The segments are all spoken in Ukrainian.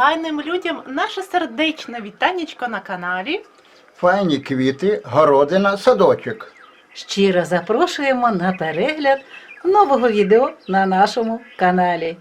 файним людям наше сердечне вітанечко на каналі. Файні квіти, городина, садочок. Щиро запрошуємо на перегляд нового відео на нашому каналі.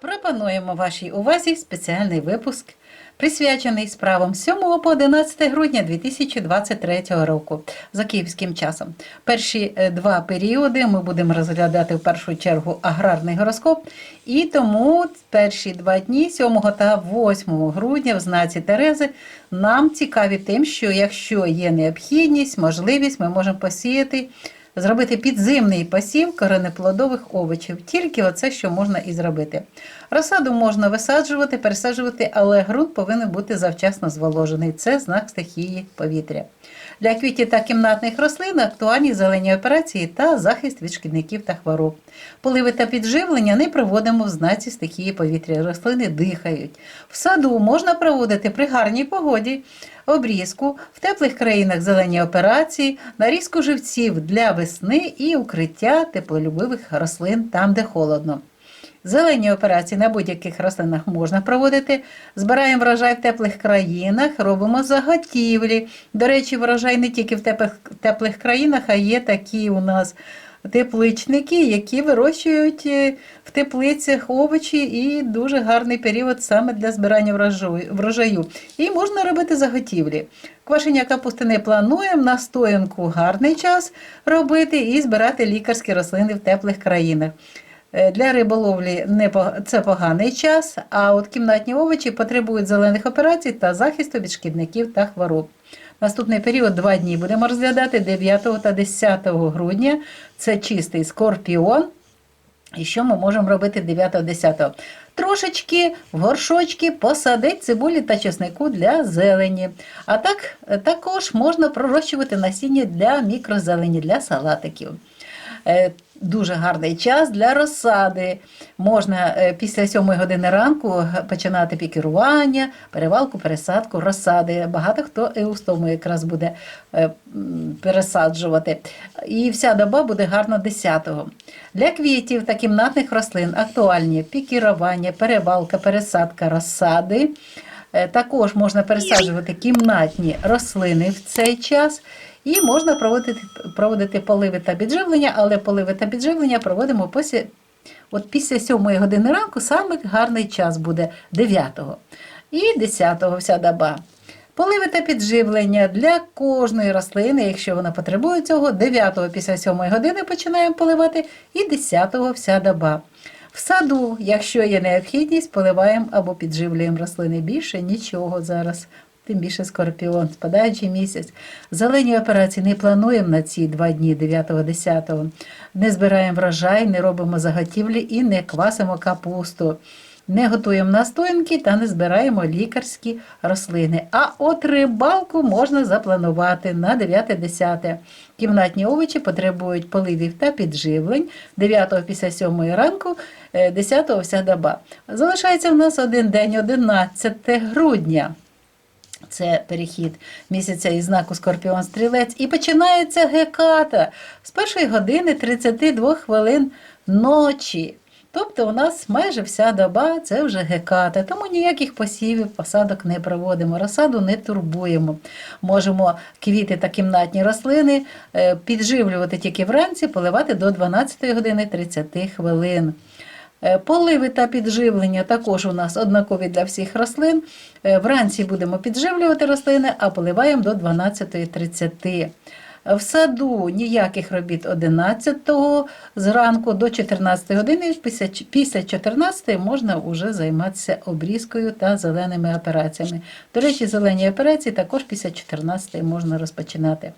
Пропонуємо вашій увазі спеціальний випуск, присвячений справам 7 по 11 грудня 2023 року за київським часом. Перші е, два періоди ми будемо розглядати в першу чергу аграрний гороскоп, і тому перші два дні 7 та 8 грудня в знаці Терези нам цікаві тим, що якщо є необхідність, можливість, ми можемо посіяти зробити підзимний посів коренеплодових овочів. Тільки оце, що можна і зробити. Розсаду можна висаджувати, пересаджувати, але ґрунт повинен бути завчасно зволожений. Це знак стихії повітря. Для квітів та кімнатних рослин актуальні зелені операції та захист від шкідників та хвороб. Поливи та підживлення не проводимо в знаці стихії повітря. Рослини дихають. В саду можна проводити при гарній погоді, обрізку, в теплих країнах зелені операції, нарізку живців для весни і укриття теплолюбивих рослин там, де холодно. Зелені операції на будь-яких рослинах можна проводити. Збираємо врожай в теплих країнах, робимо заготівлі. До речі, врожай не тільки в теплих, теплих країнах, а є такі у нас тепличники, які вирощують е, в теплицях овочі і дуже гарний період саме для збирання врожаю-. І можна робити заготівлі. Квашення капусти не плануємо, настоянку гарний час робити і збирати лікарські рослини в теплих країнах. Е, Для риболовлі не це поганий час, а от кімнатні овочі потребують зелених операцій та захисту від шкідників та хвороб. Наступний період два дні будемо розглядати 9 та 10 грудня. Це чистий скорпіон. І що ми можемо робити 9-10? Трошечки в горшочки посадити цибулі та чеснику для зелені. А так е, також можна пророщувати насіння для мікрозелені, для салатиків. Е, Дуже гарний час для розсади. Можна е, після 7 години ранку починати пікірування, перевалку, пересадку, розсади. Багато хто і у тому якраз буде е, пересаджувати. І вся доба буде гарно 10-го. Для квітів та кімнатних рослин актуальні пікірування, перевалка, пересадка розсади. Е, Також можна пересаджувати кімнатні рослини в цей час. І можна проводити, проводити поливи та підживлення, але поливи та підживлення проводимо після, от після 7 години ранку, саме гарний час буде 9-го і 10-го вся доба. Поливи та підживлення для кожної рослини, якщо вона потребує цього, 9-го після 7 години починаємо поливати і 10 вся доба. В саду, якщо є необхідність, поливаємо або підживлюємо рослини більше нічого зараз. Тим більше скорпіон, спадаючий місяць. Зелені операції не плануємо на ці два дні 9-10. Не збираємо врожай, не робимо заготівлі і не квасимо капусту. Не готуємо настоянки та не збираємо лікарські рослини. А от рибалку можна запланувати на 9-10. Кімнатні овочі потребують поливів та підживлень 9 після 7 ранку, 10 вся доба. Залишається в нас один день, 11 грудня. Це перехід місяця із знаку Скорпіон Стрілець. І починається геката з першої години 32 хвилин ночі. Тобто у нас майже вся доба це вже геката, тому ніяких посівів, посадок не проводимо, розсаду не турбуємо. Можемо квіти та кімнатні рослини е, підживлювати тільки вранці, поливати до 12 години 30 хвилин. Е, Поливи та підживлення також у нас однакові для всіх рослин. Е, Вранці будемо підживлювати рослини, а поливаємо до 12.30. В саду ніяких робіт 11-го зранку до 14 години. Після 14 можна вже займатися обрізкою та зеленими операціями. До речі, зелені операції також після 14 можна розпочинати.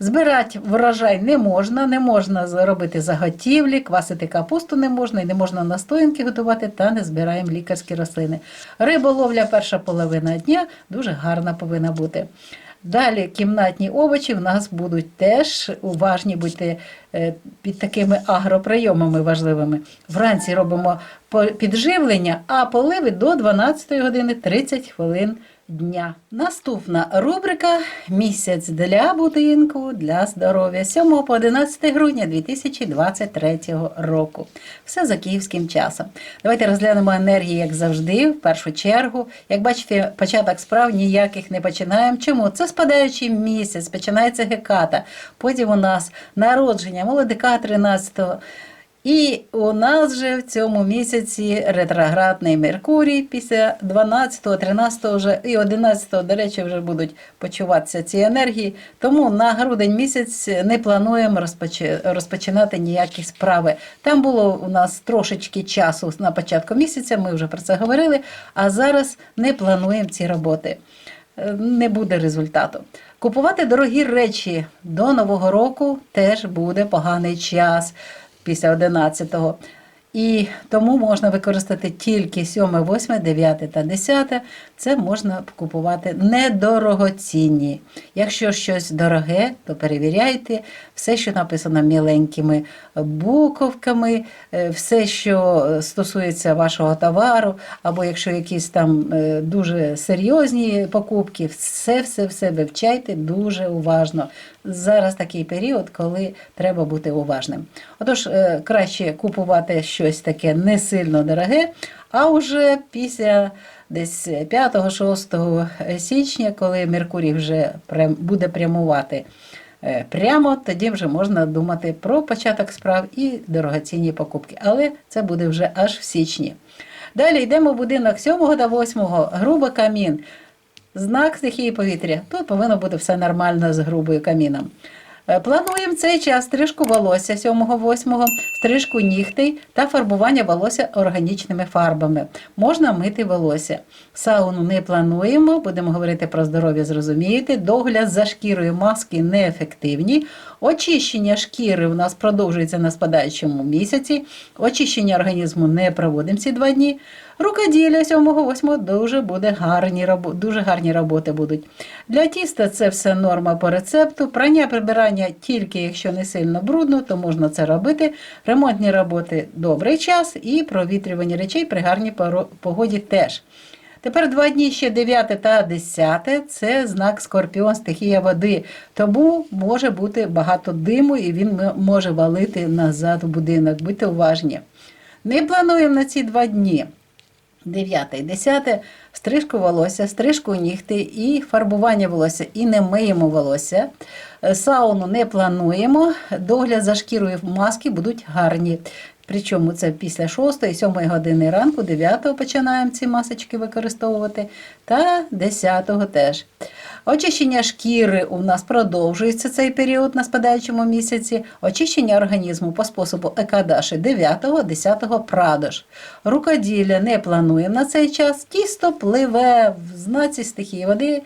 Збирати врожай не можна, не можна робити заготівлі, квасити капусту не можна і не можна настоянки готувати та не збираємо лікарські рослини. Риболовля перша половина дня дуже гарна повинна бути. Далі кімнатні овочі в нас будуть теж уважні будьте е, під такими агроприйомами важливими. Вранці робимо підживлення, а поливи до 12 години 30 хвилин дня. Наступна рубрика Місяць для будинку для здоров'я 7 по 11 грудня 2023 року. Все за київським часом. Давайте розглянемо енергії, як завжди, в першу чергу. Як бачите, початок справ ніяких не починаємо. Чому? Це спадаючий місяць, починається геката. Потім у нас народження молодика 13-го. І у нас же в цьому місяці ретроградний Меркурій після 12, 13 вже і 11, до речі, вже будуть почуватися ці енергії. Тому на грудень місяць не плануємо розпоч- розпочинати ніякі справи. Там було у нас трошечки часу на початку місяця, ми вже про це говорили, а зараз не плануємо ці роботи. Е, Не буде результату. Купувати дорогі речі до Нового року теж буде поганий час після 11-го. І тому можна використати тільки 7, 8, 9 та 10. Це можна купувати недорогоцінні. Якщо щось дороге, то перевіряйте все, що написано міленькими буковками, е, все, що стосується вашого товару, або якщо якісь там е, дуже серйозні покупки, все, все, все вивчайте дуже уважно. Зараз такий період, коли треба бути уважним. Отож, е, краще купувати щось таке не сильно дороге, а вже після десь 5-6 січня, коли Меркурій вже буде прямувати е, прямо, тоді вже можна думати про початок справ і дорогоцінні покупки. Але це буде вже аж в січні. Далі йдемо в будинок 7 та 8, грубо камін. Знак стихії повітря. Тут повинно бути все нормально з грубою каміном. Е, Плануємо цей час стрижку волосся 7-8, стрижку нігтей та фарбування волосся органічними фарбами. Можна мити волосся. Сауну не плануємо, будемо говорити про здоров'я, зрозумієте. Догляд за шкірою маски неефективні. Очищення шкіри у нас продовжується на спадаючому місяці. Очищення організму не проводимо ці два дні. Рукоділля 7-8 дуже буде гарні, дуже гарні роботи будуть. Для тіста це все норма по рецепту. Прання прибирання тільки якщо не сильно брудно, то можна це робити. Ремонтні роботи добрий час і провітрювання речей при гарній погоді теж. Тепер два дні ще 9 та 10 це знак Скорпіон, стихія води. Тому може бути багато диму і він може валити назад в будинок. Будьте уважні. Не плануємо на ці два дні. 9 і 10 стрижку волосся, стрижку нігти і фарбування волосся. І не миємо волосся. Е, Сауну не плануємо. Догляд за шкірою маски будуть гарні. Причому це після 6 7 години ранку, 9 починаємо ці масочки використовувати, та 10 теж. Очищення шкіри у нас продовжується цей період на спадаючому місяці. Очищення організму по способу екадаші 9-10 прадож. Рукоділля не плануємо на цей час. Тісто пливе в знаці стихії води.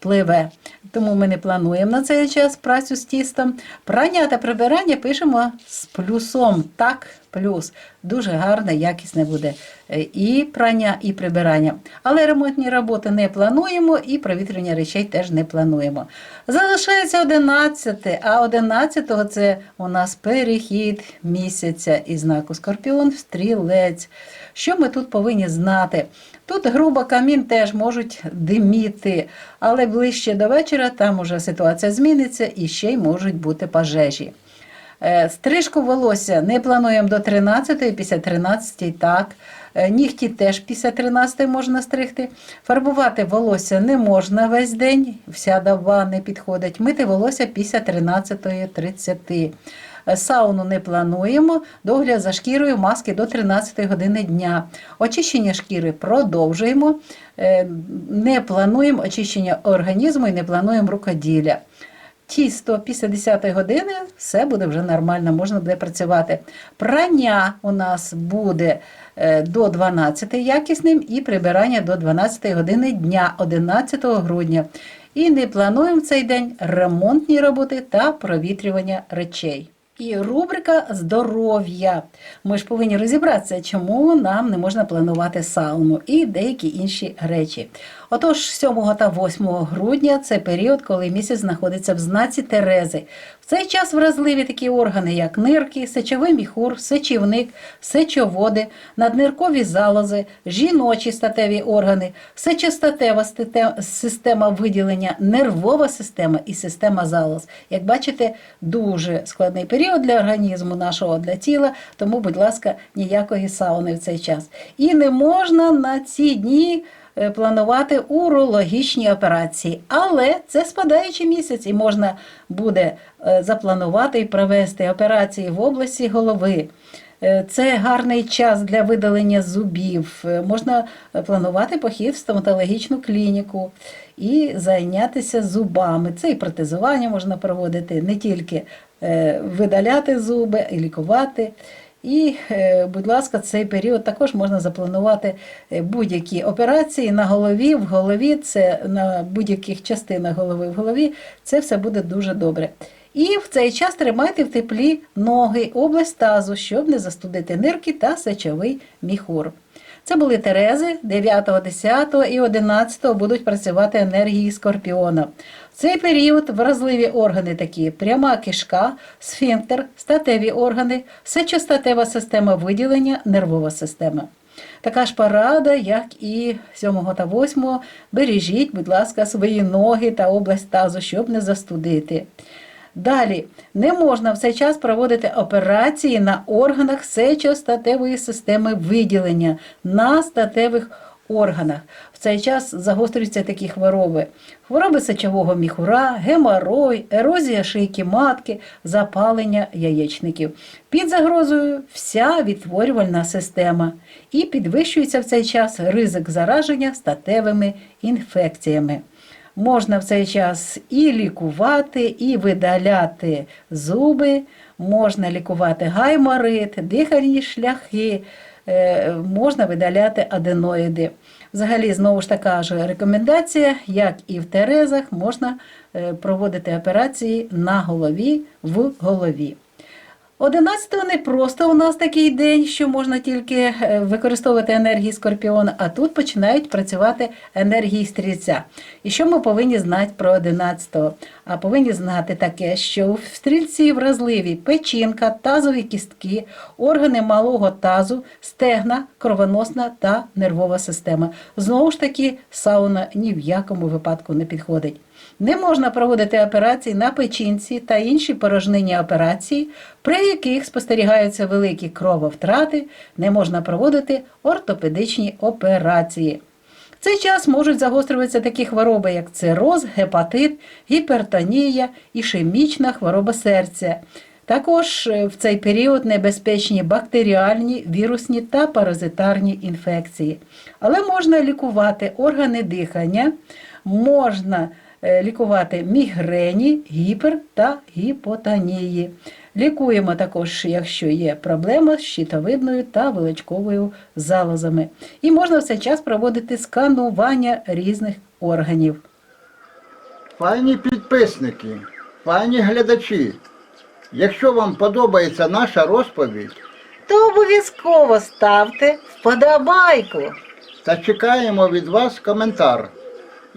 Пливе. Тому ми не плануємо на цей час працю з тістом. Прання та прибирання пишемо з плюсом. Так, плюс. Дуже гарне, якісне буде е, і прання, і прибирання. Але ремонтні роботи не плануємо і провітрення речей теж не плануємо. Залишається 11, а 11 це у нас перехід місяця із знаку Скорпіон в стрілець. Що ми тут повинні знати? Тут грубо камін теж можуть диміти, але ближче до вечора там уже ситуація зміниться і ще й можуть бути пожежі. Е, Стрижку волосся не плануємо до 13, після 13 так. Е, Нігті теж після 13 можна стригти. Фарбувати волосся не можна весь день, вся доба не підходить. Мити волосся після 13.30. Е, Сауну не плануємо, догляд за шкірою маски до 13 години дня. Очищення шкіри продовжуємо. Не плануємо очищення організму і не плануємо рукоділля. Тісто після 10 години все буде вже нормально, можна буде працювати. Прання у нас буде е, до 12 якісним і прибирання до 12 години дня 11 грудня. І не плануємо в цей день ремонтні роботи та провітрювання речей. І рубрика здоров'я. Ми ж повинні розібратися, чому нам не можна планувати сауну і деякі інші речі. Отож, 7 та 8 грудня це період, коли місяць знаходиться в знаці Терези. В цей час вразливі такі органи, як нирки, сечовий міхур, сечівник, сечоводи, надниркові залози, жіночі статеві органи, сечостатева система виділення, нервова система і система залоз. Як бачите, дуже складний період для організму нашого, для тіла, тому, будь ласка, ніякої сауни в цей час. І не можна на ці дні планувати урологічні операції. Але це спадаючий місяць, і можна буде е, запланувати і провести операції в області голови. Е, Це гарний час для видалення зубів. Е, Можна е, планувати похід в стоматологічну клініку і зайнятися зубами. Це і протезування можна проводити, не тільки е, видаляти зуби, і лікувати. І, е, будь ласка, цей період також можна запланувати е, будь-які операції на голові, в голові, це на будь-яких частинах голови в голові. Це все буде дуже добре. І в цей час тримайте в теплі ноги, область тазу, щоб не застудити нирки та сечовий міхур. Це були Терези 9, 10 і 11 будуть працювати енергії скорпіона. В цей період вразливі органи такі: пряма кишка, сфінктер, статеві органи, сечостатева система виділення, нервова система. Така ж порада, як і 7 та 8. Бережіть, будь ласка, свої ноги та область тазу, щоб не застудити. Далі не можна в цей час проводити операції на органах сечостатевої системи виділення на статевих органах. В цей час загострюються такі хвороби: хвороби сечового міхура, геморой, ерозія шийки матки, запалення яєчників. Під загрозою вся відтворювальна система і підвищується в цей час ризик зараження статевими інфекціями. Можна в цей час і лікувати, і видаляти зуби, можна лікувати гайморит, дихальні шляхи, е, можна видаляти аденоїди. Взагалі, знову ж така ж рекомендація, як і в Терезах, можна е, проводити операції на голові в голові. 11-го не просто у нас такий день, що можна тільки е, використовувати енергії скорпіона, а тут починають працювати енергії стрільця. І що ми повинні знати про 11-го? А повинні знати таке, що в стрільці вразливі печінка, тазові кістки, органи малого тазу, стегна, кровоносна та нервова система. Знову ж таки, сауна ні в якому випадку не підходить. Не можна проводити операції на печінці та інші порожнинні операції, при яких спостерігаються великі крововтрати, не можна проводити ортопедичні операції. В цей час можуть загострюватися такі хвороби, як цироз, гепатит, гіпертонія, ішемічна хвороба серця. Також е, в цей період небезпечні бактеріальні, вірусні та паразитарні інфекції. Але можна лікувати органи дихання, можна лікувати мігрені, гіпер та гіпотонії. Лікуємо також, якщо є проблема з щитовидною та величковою залозами. І можна в цей час проводити сканування різних органів. Файні підписники, файні глядачі. Якщо вам подобається наша розповідь, То обов'язково ставте вподобайку. та чекаємо від вас коментар.